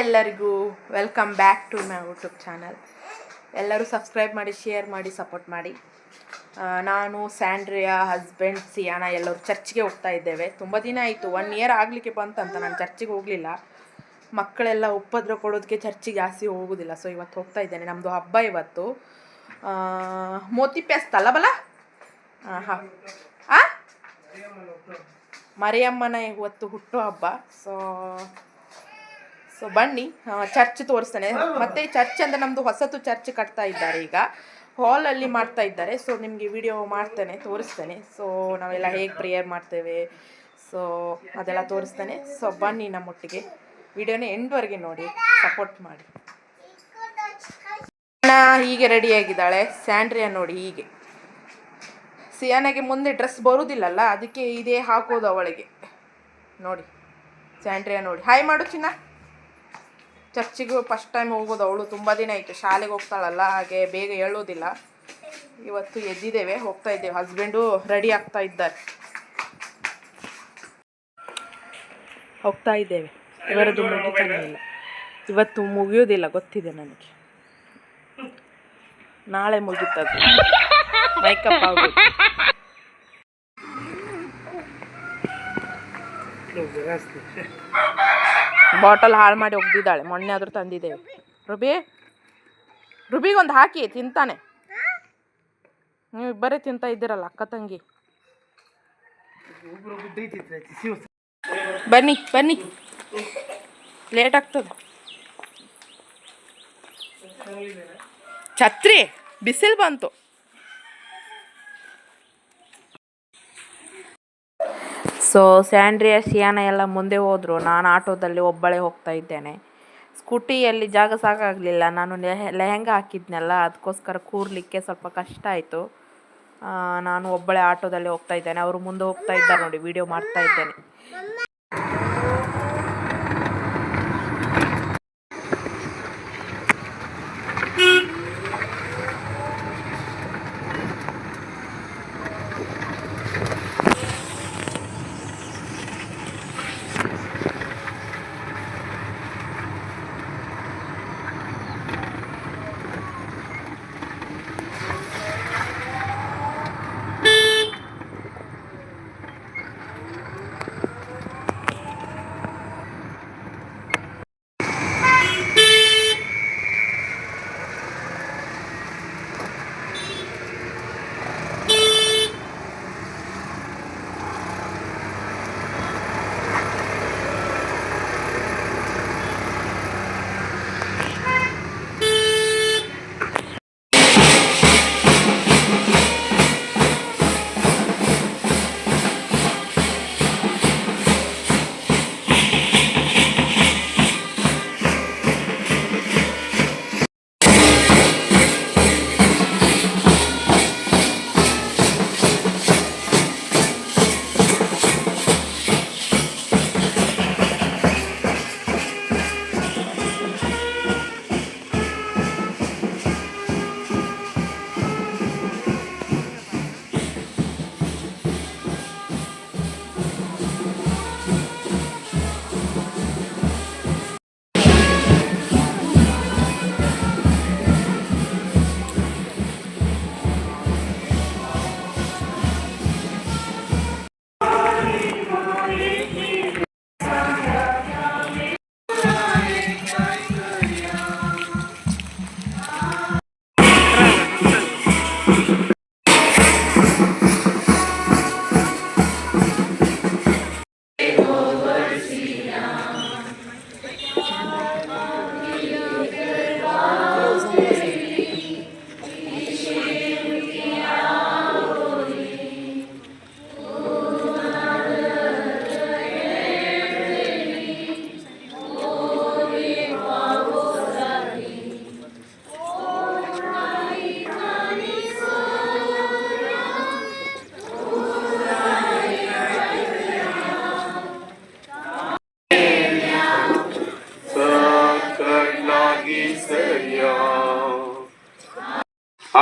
ಎಲ್ಲರಿಗೂ welcome back to my YouTube channel ಎಲ್ಲರೂ subscribe ಮಾಡಿ ಶೇರ್ ಮಾಡಿ ಸಪೋರ್ಟ್ ಮಾಡಿ. ನಾನು, ಸ್ಯಾಂಡ್ರಿಯಾ ಹಸ್ಬೆಂಡ್ ಸಿಯಾನ ಎಲ್ಲರೂ ಚರ್ಚ್ಗೆ ಹೋಗ್ತಾ ಇದ್ದೇವೆ. ತುಂಬ ದಿನ ಆಯಿತು. ಒನ್ ಇಯರ್ ಆಗಲಿಕ್ಕೆ ಬಂತಂತ. ನಾನು ಚರ್ಚಿಗೆ ಹೋಗಲಿಲ್ಲ. ಮಕ್ಕಳೆಲ್ಲ ಉಪದ್ರ ಕೊಡೋದಕ್ಕೆ ಚರ್ಚಿಗೆ ಜಾಸ್ತಿ ಹೋಗೋದಿಲ್ಲ. ಸೊ ಇವತ್ತು ಹೋಗ್ತಾ ಇದ್ದೇನೆ. ನಮ್ಮದು ಹಬ್ಬ ಇವತ್ತು. ಮೋತಿ ಪೆಸ್ತ್ ಬಲ? ಹಾಂ. ಹಾಂ ಮರಿಯಮ್ಮನ ಇವತ್ತು ಹುಟ್ಟು ಹಬ್ಬ. ಸೊ ಸೊ ಬನ್ನಿ. ಚರ್ಚ್ ತೋರಿಸ್ತಾನೆ. ಮತ್ತೆ ಚರ್ಚ್ ಅಂದ್ರೆ ನಮ್ದು ಹೊಸತು ಚರ್ಚ್ ಕಟ್ತಾ ಇದ್ದಾರೆ ಈಗ. ಹಾಲ್ ಅಲ್ಲಿ ಮಾಡ್ತಾ ಇದ್ದಾರೆ. ಸೊ ನಿಮಗೆ ವಿಡಿಯೋ ಮಾಡ್ತೇನೆ ತೋರಿಸ್ತಾನೆ. ಸೊ ನಾವೆಲ್ಲ ಹೇಗೆ ಪ್ರೇಯರ್ ಮಾಡ್ತೇವೆ. ಸೊ ಅದೆಲ್ಲ ತೋರಿಸ್ತಾನೆ. ಸೊ ಬನ್ನಿ ನಮ್ಮೊಟ್ಟಿಗೆ. ವಿಡಿಯೋನ ಎಂಡ್ವರೆಗೆ ನೋಡಿ. ಸಪೋರ್ಟ್ ಮಾಡಿ. ಹೀಗೆ ಹೀಗೆ ರೆಡಿಯಾಗಿದ್ದಾಳೆ ಸ್ಯಾಂಡ್ರಿಯಾ ನೋಡಿ ಹೀಗೆ. ಸಿಯಾನಾಗೆ ಮುಂದೆ ಡ್ರೆಸ್ ಬರುವುದಿಲ್ಲಲ್ಲ ಅದಕ್ಕೆ ಇದೇ ಹಾಕೋದು ಅವಳಿಗೆ. ನೋಡಿ. ಸ್ಯಾಂಡ್ರಿಯಾ ನೋಡಿ. ಹಾಯ್ ಮಾಡು ಚಿನ್ನ. ಚರ್ಚಿಗೆ ಫಸ್ಟ್ ಟೈಮ್ ಹೋಗೋದು ಅವಳು. ತುಂಬ ದಿನ ಆಯಿತು. ಶಾಲೆಗೆ ಹೋಗ್ತಾಳಲ್ಲ, ಹಾಗೆ ಬೇಗ ಹೇಳೋದಿಲ್ಲ. ಇವತ್ತು ಎದ್ದಿದ್ದೇವೆ, ಹೋಗ್ತಾ ಇದ್ದೇವೆ. ಹಸ್ಬೆಂಡು ರೆಡಿ ಆಗ್ತಾ ಇದ್ದಾರೆ. ಹೋಗ್ತಾ ಇದ್ದೇವೆ. ಇವರದ್ದು ಮುಗಿತಾನೆ ಇಲ್ಲ. ಇವತ್ತು ಮುಗಿಯೋದಿಲ್ಲ, ಗೊತ್ತಿದೆ ನನಗೆ. ನಾಳೆ ಮುಗೀತದು ಮೇಕಪ್ ಆಗೋದು. ಬಾಟಲ್ ಹಾಳು ಮಾಡಿ ಒಗ್ದಿದ್ದಾಳೆ. ಮೊನ್ನೆ ಆದರೂ ತಂದಿದ್ದೇವೆ. ರುಬಿ, ರುಬಿಗೊಂದು ಹಾಕಿ, ತಿಂತಾನೆ. ನೀವು ಇಬ್ಬರೇ ತಿಂತಾ ಇದ್ದೀರಲ್ಲ, ಅಕ್ಕ ತಂಗಿ. ಬನ್ನಿ ಬನ್ನಿ. ಲೇಟ್ ಆಗ್ತದೆ. ಛತ್ರಿ, ಬಿಸಿಲು ಬಂತು. ಸೊ ಸ್ಯಾಂಡ್ರಿಯಾ ಸಿಯಾನ ಎಲ್ಲ ಮುಂದೆ ಹೋದರು. ನಾನು ಆಟೋದಲ್ಲಿ ಒಬ್ಬಳೇ ಹೋಗ್ತಾ ಇದ್ದೇನೆ. ಸ್ಕೂಟಿಯಲ್ಲಿ ಜಾಗ ಸಾಕಾಗಲಿಲ್ಲ ನಾನು ಲೆಹ ಲೆಹೆಂಗ ಹಾಕಿದ್ನಲ್ಲ, ಅದಕ್ಕೋಸ್ಕರ ಕೂರಲಿಕ್ಕೆ ಸ್ವಲ್ಪ ಕಷ್ಟ ಆಯಿತು. ನಾನು ಒಬ್ಬಳೇ ಆಟೋದಲ್ಲಿ ಹೋಗ್ತಾ ಇದ್ದೇನೆ. ಅವರು ಮುಂದೆ ಹೋಗ್ತಾ ಇದ್ದಾರೆ ನೋಡಿ ವಿಡಿಯೋ ಮಾಡ್ತಾ ಇದ್ದೇನೆ.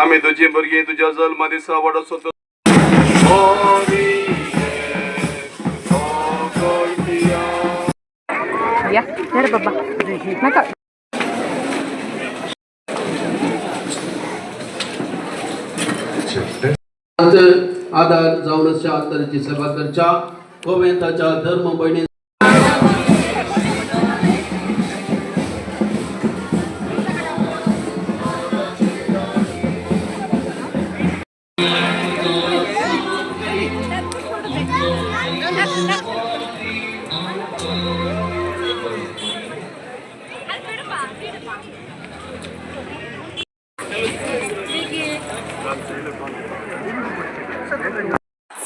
आम्ही तुझे भरगे तुझ्या जलमध्ये असतो. या तर बाबा. नका. आधार आंतरची सभा करच्या गोविंदाच्या धर्म बहिणी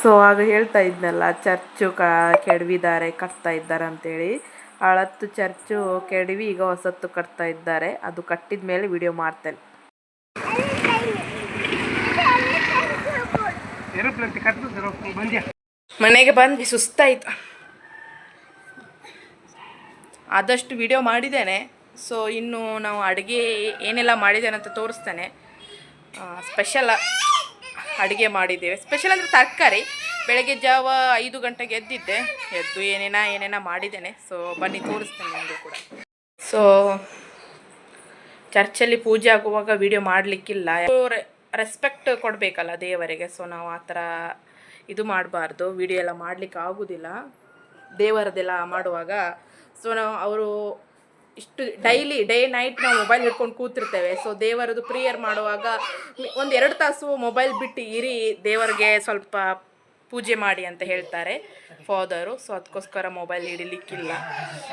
ಸೊ ಆಗ ಹೇಳ್ತಾ ಇದ್ನಲ್ಲ, ಚರ್ಚು ಕ, ಕೆಡವಿದ್ದಾರೆ, ಕಟ್ತಾ ಇದ್ದಾರೆ ಅಂತೇಳಿ. ಹಳತ್ತು ಚರ್ಚು ಕೆಡವಿ, ಈಗ ಹೊಸತ್ತು ಕಟ್ತಾ ಇದ್ದಾರೆ. ಅದು ಕಟ್ಟಿದ ಮೇಲೆ ವಿಡಿಯೋ ಮಾಡ್ತೇನೆ. ಮನೆಗೆ ಬಂದ್ವಿ, ಸುಸ್ತಾಯ್ತು. ಆದಷ್ಟು ವಿಡಿಯೋ ಮಾಡಿದ್ದೇನೆ. ಸೊ ಇನ್ನು ನಾವು ಅಡುಗೆ ಏನೆಲ್ಲ ಮಾಡಿದ್ದೇನೆ ಅಂತ ತೋರಿಸ್ತೇನೆ. ಸ್ಪೆಷಲ್ ಅಡುಗೆ ಮಾಡಿದ್ದೇವೆ. ಸ್ಪೆಷಲ್ ಅಂದರೆ ತರಕಾರಿ. ಬೆಳಗ್ಗೆ ಜಾವ ಐದು ಗಂಟೆಗೆ ಎದ್ದಿದ್ದೆ. ಎದ್ದು ಏನೇನ ಏನೇನ ಮಾಡಿದ್ದೇನೆ. ಸೊ ಬನ್ನಿ, ತೋರಿಸ್ತೇನೆ ನಿಮಗೂ ಕೂಡ. ಸೊ ಚರ್ಚಲ್ಲಿ ಪೂಜೆ ಆಗುವಾಗ ವಿಡಿಯೋ ಮಾಡಲಿಕ್ಕಿಲ್ಲ. ರೆಸ್ಪೆಕ್ಟ್ ಕೊಡಬೇಕಲ್ಲ ದೇವರಿಗೆ. ಸೊ ನಾವು ಆ ಥರ ಇದು ಮಾಡಬಾರ್ದು. ವಿಡಿಯೋ ಎಲ್ಲ ಮಾಡಲಿಕ್ಕೆ ಆಗೋದಿಲ್ಲ ದೇವರದೆಲ್ಲ ಮಾಡುವಾಗ. ಸೊ ನಾವು, ಅವರು ಇಷ್ಟು ಡೈಲಿ, ಡೇ, ನೈಟ್ ನಾವು ಮೊಬೈಲ್ ಹಿಡ್ಕೊಂಡು ಕೂತಿರ್ತೇವೆ. ಸೊ ದೇವರದು ಪ್ರಿಯರ್ ಮಾಡುವಾಗ ಒಂದು ಎರಡು ತಾಸು ಮೊಬೈಲ್ ಬಿಟ್ಟು ಇರಿ, ದೇವರಿಗೆ ಸ್ವಲ್ಪ ಪೂಜೆ ಮಾಡಿ ಅಂತ ಹೇಳ್ತಾರೆ ಫಾದರು. ಸೊ ಅದಕ್ಕೋಸ್ಕರ ಮೊಬೈಲ್ ಹಿಡಿಲಿಕ್ಕಿಲ್ಲ.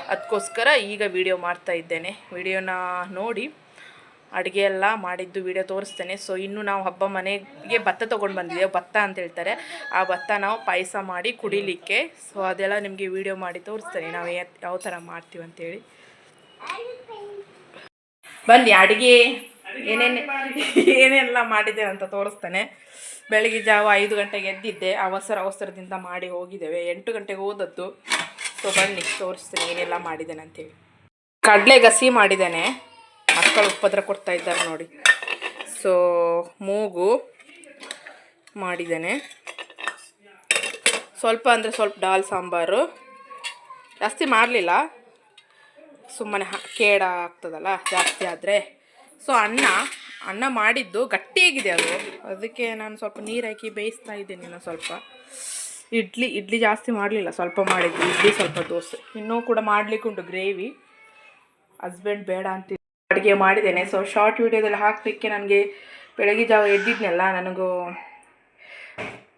ಅದಕ್ಕೋಸ್ಕರ ಈಗ ವಿಡಿಯೋ ಮಾಡ್ತಾ ಇದ್ದೇನೆ. ವಿಡಿಯೋನ ನೋಡಿ ಅಡುಗೆ ಎಲ್ಲ ಮಾಡಿದ್ದು ವಿಡಿಯೋ ತೋರಿಸ್ತೇನೆ. ಸೊ ಇನ್ನು ನಾವು ಹಬ್ಬ ಮನೆಗೆ ಭತ್ತ ತೊಗೊಂಡು ಬಂದಿದ್ದೇವೆ. ಭತ್ತ ಅಂತ ಹೇಳ್ತಾರೆ. ಆ ಭತ್ತ ನಾವು ಪಾಯಸ ಮಾಡಿ ಕುಡಿಲಿಕ್ಕೆ. ಸೊ ಅದೆಲ್ಲ ನಿಮಗೆ ವಿಡಿಯೋ ಮಾಡಿ ತೋರಿಸ್ತೇನೆ. ನಾವು ಯಾವ ಥರ ಮಾಡ್ತೀವಿ ಅಂತೇಳಿ. ಬನ್ನಿ ಅಡುಗೆ. ಏನೇನು ಏನೆಲ್ಲ ಮಾಡಿದೆ ಅಂತ ತೋರಿಸ್ತಾನೆ. ಬೆಳಗ್ಗೆ ಜಾವ ಐದು ಗಂಟೆಗೆ ಎದ್ದಿದ್ದೆ. ಅವಸರ ಅವಸರದಿಂದ ಮಾಡಿ ಹೋಗಿದ್ದೇವೆ. ಎಂಟು ಗಂಟೆಗೆ ಹೋದದ್ದು. ಸೊ ಬನ್ನಿ ತೋರಿಸ್ತೇನೆ ಏನೆಲ್ಲ ಮಾಡಿದ್ದೇನೆ ಅಂತೇಳಿ. ಕಡಲೆ ಗಸಿ ಮಾಡಿದ್ದೇನೆ. ಮಕ್ಕಳು ಉಪದ್ರ ಕೊಡ್ತಾ ಇದ್ದಾರೆ ನೋಡಿ. ಸೊ ಮೂಗು ಮಾಡಿದ್ದೇನೆ. ಸ್ವಲ್ಪ ಅಂದರೆ ಸ್ವಲ್ಪ ದಾಲ್ ಸಾಂಬಾರು. ಜಾಸ್ತಿ ಮಾಡಲಿಲ್ಲ. ಸುಮ್ಮನೆ ಕೇಡ ಆಗ್ತದಲ್ಲ ಜಾಸ್ತಿ ಆದರೆ. ಸೊ ಅನ್ನ ಅನ್ನ ಮಾಡಿದ್ದು ಗಟ್ಟಿಯಾಗಿದೆ ಅದು. ಅದಕ್ಕೆ ನಾನು ಸ್ವಲ್ಪ ನೀರು ಹಾಕಿ ಬೇಯಿಸ್ತಾ ಇದ್ದೀನಿ ನಾನು ಸ್ವಲ್ಪ. ಇಡ್ಲಿ ಇಡ್ಲಿ ಜಾಸ್ತಿ ಮಾಡಲಿಲ್ಲ, ಸ್ವಲ್ಪ ಮಾಡಿದ್ದು ಇಡ್ಲಿ ಸ್ವಲ್ಪ ದೋಸೆ. ಇನ್ನೂ ಕೂಡ ಮಾಡಲಿಕ್ಕುಂಟು ಗ್ರೇವಿ. ಹಸ್ಬೆಂಡ್ ಬೇಡ ಅಂತ ಅಡುಗೆ ಮಾಡಿದ್ದೇನೆ. ಸೊ ಶಾರ್ಟ್ ವೀಡಿಯೋದಲ್ಲಿ ಹಾಕಲಿಕ್ಕೆ ನನಗೆ ಬೆಳಗ್ಗೆ ಜಾವ ಎದ್ದಿದ್ನಲ್ಲ, ನನಗೂ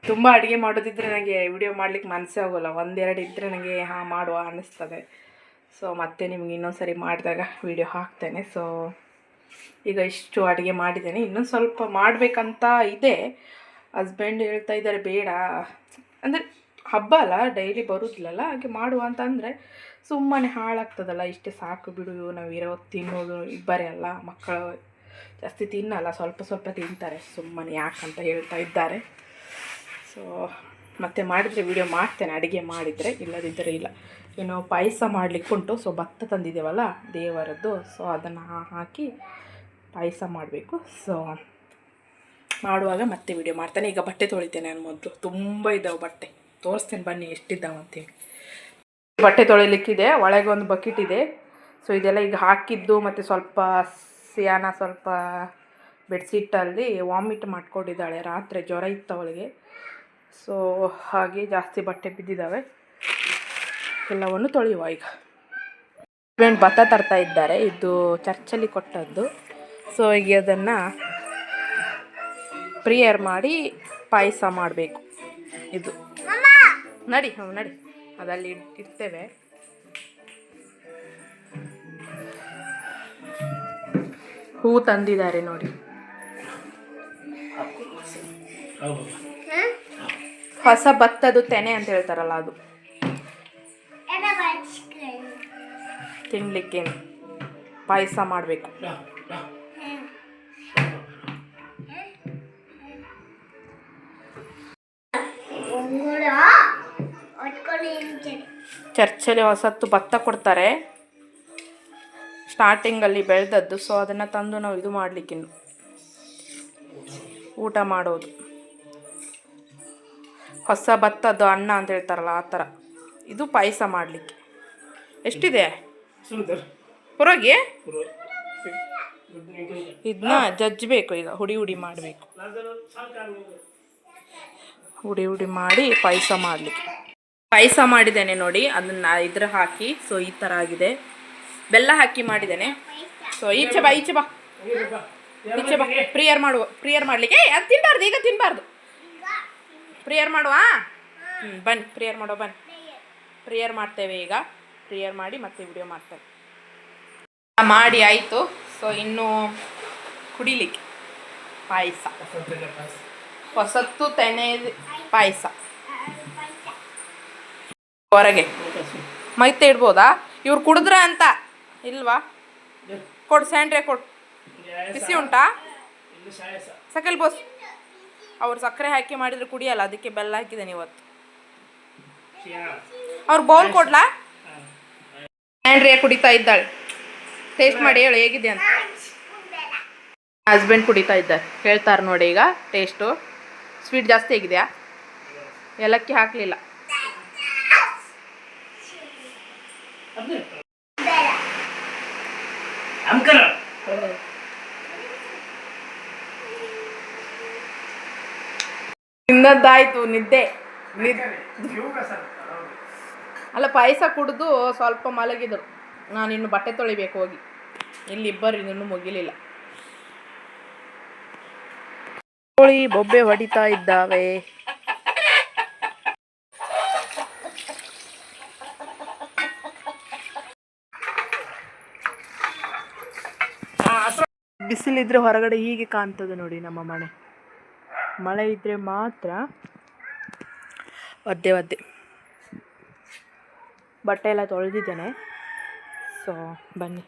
ತುಂಬ ಅಡುಗೆ ಮಾಡೋದಿದ್ರೆ ನನಗೆ ವಿಡಿಯೋ ಮಾಡ್ಲಿಕ್ಕೆ ಮನಸ್ಸೇ ಆಗೋಲ್ಲ. ಒಂದೆರಡು ಇದ್ದರೆ ನನಗೆ ಹಾಂ, ಮಾಡುವ ಅನ್ನಿಸ್ತದೆ. ಸೊ ಮತ್ತೆ ನಿಮ್ಗೆ ಇನ್ನೊಂದು ಸರಿ ಮಾಡಿದಾಗ ವಿಡಿಯೋ ಹಾಕ್ತೇನೆ. ಸೊ ಈಗ ಇಷ್ಟು ಅಡುಗೆ ಮಾಡಿದ್ದೇನೆ. ಇನ್ನೊಂದು ಸ್ವಲ್ಪ ಮಾಡಬೇಕಂತ ಇದೆ. ಹಸ್ಬೆಂಡ್ ಹೇಳ್ತಾ ಇದ್ದಾರೆ, ಬೇಡ. ಅಂದರೆ ಹಬ್ಬ ಅಲ್ಲ ಡೈಲಿ ಬರೋದಿಲ್ಲಲ್ಲ, ಹಾಗೆ ಮಾಡುವ ಅಂತ ಅಂದರೆ ಸುಮ್ಮನೆ ಹಾಳಾಗ್ತದಲ್ಲ. ಇಷ್ಟೇ ಸಾಕು ಬಿಡು ನಾವು ಇರೋ ತಿನ್ನೋದು, ಇಬ್ಬರೇ ಅಲ್ಲ, ಮಕ್ಕಳು ಜಾಸ್ತಿ ತಿನ್ನಲ್ಲ, ಸ್ವಲ್ಪ ಸ್ವಲ್ಪ ತಿಂತಾರೆ. ಸುಮ್ಮನೆ ಯಾಕಂತ ಹೇಳ್ತಾ ಇದ್ದಾರೆ. ಸೊ ಮತ್ತೆ ಮಾಡಿದರೆ ವಿಡಿಯೋ ಮಾಡ್ತೇನೆ, ಅಡುಗೆ ಮಾಡಿದರೆ, ಇಲ್ಲದಿದ್ದರೆ ಇಲ್ಲ. ಇನ್ನು ಪಾಯಸ ಮಾಡಲಿಕ್ಕುಂಟು ಸೊ ಭತ್ತ ತಂದಿದ್ದೇವಲ್ಲ, ದೇವರದ್ದು. ಸೊ ಅದನ್ನು ಹಾಕಿ ಪಾಯಸ ಮಾಡಬೇಕು. ಸೊ ಮಾಡುವಾಗ ಮತ್ತೆ ವಿಡಿಯೋ ಮಾಡ್ತಾನೆ. ಈಗ ಬಟ್ಟೆ ತೊಳಿತೇನೆ ನಾನು ಮೊದಲು. ತುಂಬ ಇದ್ದಾವೆ ಬಟ್ಟೆ. ತೋರಿಸ್ತೇನೆ ಬನ್ನಿ ಎಷ್ಟಿದ್ದಾವೆ ಅಂತೇಳಿ ಬಟ್ಟೆ ತೊಳಿಲಿಕ್ಕಿದೆ. ಒಳಗೆ ಒಂದು ಬಕೆಟ್ ಇದೆ. ಸೊ ಇದೆಲ್ಲ ಈಗ ಹಾಕಿದ್ದು ಮತ್ತು ಸ್ವಲ್ಪ ಸಿಯಾನ, ಸ್ವಲ್ಪ ಬೆಡ್ಶೀಟಲ್ಲಿ ವಾಮಿಟ್ ಮಾಡ್ಕೊಂಡಿದ್ದಾಳೆ. ರಾತ್ರಿ ಜ್ವರ ಇತ್ತು ಅವಳಿಗೆ. ಸೊ ಹಾಗೆ ಜಾಸ್ತಿ ಬಟ್ಟೆ ಬಿದ್ದಿದ್ದಾವೆ. ಎಲ್ಲವನ್ನು ತೊಳೆಯುವ ಈಗ. ಹಸ್ಬೆಂಡ್ ಭತ್ತ ತರ್ತಾ ಇದ್ದಾರೆ. ಇದು ಚರ್ಚಲ್ಲಿ ಕೊಟ್ಟದ್ದು. ಸೊ ಈಗ ಅದನ್ನು ಪ್ರಿಯರ್ ಮಾಡಿ ಪಾಯಸ ಮಾಡಬೇಕು. ಇದು. ನಡಿ ಹ್ಞೂ ನಡಿ. ಅದಲ್ಲಿ ಇಡ್- ಇಡ್ತೇವೆ. ಹೂ ತಂದಿದ್ದಾರೆ ನೋಡಿ. ಹೊಸ ಭತ್ತದು ತೆನೆ ಅಂತ ಹೇಳ್ತಾರಲ್ಲ ಅದು. ತಿನ್ಲಿಕ್ಕೆ ಪಾಯಸ ಮಾಡಬೇಕು. ಚರ್ಚಲ್ಲಿ ಹೊಸತ್ತು ಭತ್ತ ಕೊಡ್ತಾರೆ. ಸ್ಟಾರ್ಟಿಂಗಲ್ಲಿ ಬೆಳೆದದ್ದು ಸೊ ಅದನ್ನು ತಂದು ನಾವು ಇದು ಮಾಡಲಿಕ್ಕಿನ್ನು. ಊಟ ಮಾಡೋದು. ಹೊಸ ಭತ್ತದ್ದು ಅನ್ನ ಅಂತ ಹೇಳ್ತಾರಲ್ಲ ಆ ಥರ. ಇದು ಪಾಯಸ ಮಾಡಲಿಕ್ಕೆ. ಎಷ್ಟಿದೆ? ಹೊರಗೆ ಇದನ್ನ ಜಜ್ಜಬೇಕು ಈಗ ಹುಡಿ ಹುಡಿ ಮಾಡಬೇಕು. ಹುಡಿ ಹುಡಿ ಮಾಡಿ ಪಾಯಸ ಮಾಡಲಿಕ್ಕೆ. ಪಾಯಸ ಮಾಡಿದ್ದೇನೆ ನೋಡಿ ಅದನ್ನ ಇದ್ರ ಹಾಕಿ ಸೊ ಈ ಥರ ಆಗಿದೆ. ಬೆಲ್ಲ ಹಾಕಿ ಮಾಡಿದ್ದೇನೆ. ಸೊ ಈಚೆ ಬಾ ಈಚೆ ಬಾ. ಈಚೆ ಬಾ. ಪ್ರಿಯರ್ ಮಾಡುವ ಪ್ರಿಯರ್ ಮಾಡಲಿಕ್ಕೆ. ಅದು ತಿನ್ನಬಾರ್ದು ಈಗ ತಿನ್ನಬಾರ್ದು ಪ್ರಿಯರ್ ಮಾಡುವ? ಹ್ಞೂ ಬನ್ನಿ ಪ್ರಿಯರ್ ಮಾಡುವ ಬನ್ನಿ. ಪ್ರೇಯರ್ ಮಾಡ್ತೇವೆ ಈಗ. ಪ್ರೇಯರ್ ಮಾಡಿ ಮತ್ತೆ ವಿಡಿಯೋ ಮಾಡ್ತೇವೆ. ಮಾಡಿ ಆಯಿತು. ಸೊ ಇನ್ನು ಕುಡಿಲಿಕ್ಕೆ. ಪಾಯಸ. ಹೊಸತ್ತು ತೆನೆ ಪಾಯಸ. ಹೊರಗೆ. ಮೈತೆ ಇಡ್ಬೋದಾ? ಇವ್ರು ಕುಡಿದ್ರ ಅಂತ. ಇಲ್ವಾ? ಕೊಡು, ಸ್ಯಾಂಡ್ರೆ ಕೊಡು. ಬಿಸಿ ಉಂಟಾ? ಸಕಲ್ ಬೋಸ್. ಅವ್ರು ಸಕ್ಕರೆ ಹಾಕಿ ಮಾಡಿದ್ರೆ ಕುಡಿಯಲ್ಲ. ಅದಕ್ಕೆ ಬೆಲ್ಲ ಹಾಕಿದ್ದೇನೆ ಇವತ್ತು. ಅವ್ರು ಬೌಲ್ ಕೊಡ್ಲಾ? ಆ್ಯಂಡ್ರಿಯಾ ಕುಡಿತಾ ಇದ್ದಾಳೆ. ಟೇಸ್ಟ್ ಮಾಡಿ ಹೇಳು ಹೇಗಿದೆ ಅಂತ. ಹಸ್ಬೆಂಡ್ ಕುಡಿತಾ ಇದ್ದಾರೆ. ಹೇಳ್ತಾರೆ ನೋಡಿ ಈಗ ಟೇಸ್ಟು ಸ್ವೀಟ್ ಜಾಸ್ತಿ ಆಗಿದೆಯಾ? ಏಲಕ್ಕಿ ಹಾಕಲಿಲ್ಲ. ತಿನ್ನದ್ದಾಯ್ತು ನಿದ್ದೆ. ನಿದ್ ಅಲ್ಲ ಪಾಯಸ ಕುಡಿದು ಸ್ವಲ್ಪ ಮಲಗಿದರು. ನಾನು ಇನ್ನು ಬಟ್ಟೆ ತೊಳಿಬೇಕು ಹೋಗಿ. ಇಲ್ಲಿ ಇಬ್ಬರು ಇನ್ನೂ ಮುಗಿಲಿಲ್ಲ. ಕೋಳಿ ಬೊಬ್ಬೆ ಹೊಡಿತಾ ಇದ್ದಾವೆ. ಬಿಸಿಲಿದ್ರೆ ಹೊರಗಡೆ ಹೀಗೆ ಕಾಣ್ತದೆ ನೋಡಿ ನಮ್ಮ ಮನೆ. ಮಳೆ ಇದ್ರೆ ಮಾತ್ರ ಒದ್ದೆ ಒದ್ದೆ. ಬಟ್ಟೆ ಎಲ್ಲ ತೊಳೆದಿದ್ದೇನೆ. ಸೊ ಬನ್ನಿ.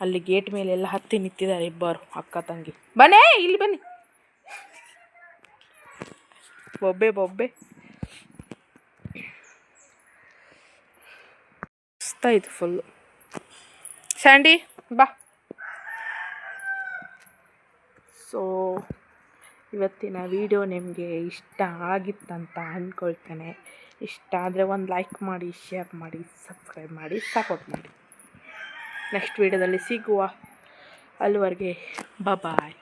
ಅಲ್ಲಿ ಗೇಟ್ ಮೇಲೆ ಎಲ್ಲ ಹತ್ತಿ ನಿಂತಿದ್ದಾರೆ ಇಬ್ಬರು ಅಕ್ಕ ತಂಗಿ. ಬನ್ನೇ, ಇಲ್ಲಿ ಬನ್ನಿ. ಬೊಬ್ಬೆ ಬೊಬ್ಬೆ. ಇದು ಫುಲ್ಲು ಸ್ಯಾಂಡಿ ಬಾ. ಸೊ ಇವತ್ತಿನ ವಿಡಿಯೋ ನಿಮಗೆ ಇಷ್ಟ ಆಗಿತ್ತಂತ ಅಂದ್ಕೊಳ್ತೇನೆ ಇಷ್ಟ ಆದರೆ ಒಂದು ಲೈಕ್ ಮಾಡಿ ಶೇರ್ ಮಾಡಿ ಸಬ್ಸ್ಕ್ರೈಬ್ ಮಾಡಿ ಸಪೋರ್ಟ್ ಮಾಡಿ. ನೆಕ್ಸ್ಟ್ ವೀಡಿಯೋದಲ್ಲಿ ಸಿಗುವ ಅಲ್ಲಿವರೆಗೆ ಬಾಯ್